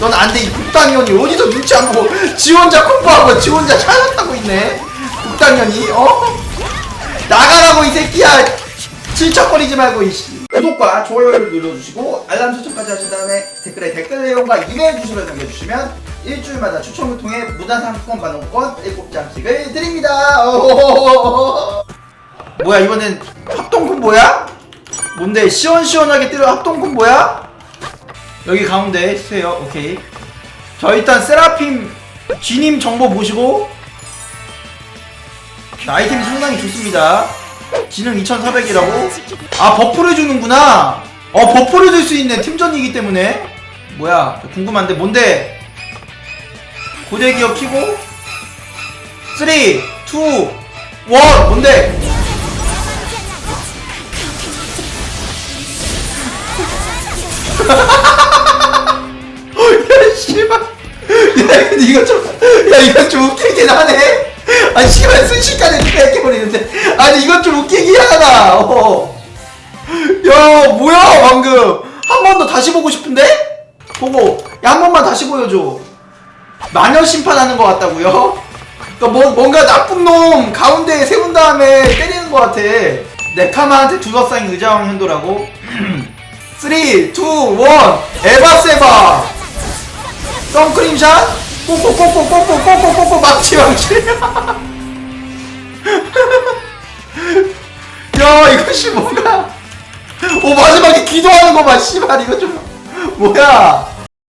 넌 안 돼 이 국당연이 어디서 눈치 안 보고 지 혼자 콤보하고 지 혼자 차를 타고 있네 국당연이 어? 나가라고 이 새끼야 질척거리지 말고 이씨 구독과 좋아요를 눌러주시고 알람 설정까지 하신 다음에 댓글에 댓글 내용과 이메일 주소를 남겨주시면 일주일마다 추첨을 통해 무단 상품권 반응권 7장씩을 드립니다. 뭐야 이번엔 합동 콤 보야? 뭔데 시원시원하게 때려 합동 콤 보야? 여기 가운데 주세요. 오케이. 저 일단 세라핌 G님 정보 보시고. 자, 아이템이 상당히 좋습니다. 지능 2400이라고? 아 버프를 주는구나. 어 버프를 줄 수 있네 팀전이기 때문에. 뭐야 저 궁금한데 뭔데? 고대 기업 키고. 3 2 1 뭔데 이거 좀야 이건 좀 웃기긴 하네. 아 씨발 순식간에 뺏겨버리는데. 아니 이건 좀 웃기긴 하다 어. 야 뭐야 방금. 한 번 더 다시 보고 싶은데? 보고 야 한 번만 다시 보여줘. 마녀 심판하는 것 같다고요? 그러니까 뭐, 뭔가 나쁜 놈 가운데에 세운 다음에 때리는 것 같아. 네카마한테 두더쌍이 의자왕 현도라고? 3, 2, 1 에바세바. 선크림샷 뽀뽀 뽀뽀 뽀뽀 뽀뽀 뽀뽀 망치 망치 야 이거 씨 뭐야 오 마지막에 기도하는 거봐 씨발 이거 좀 뭐야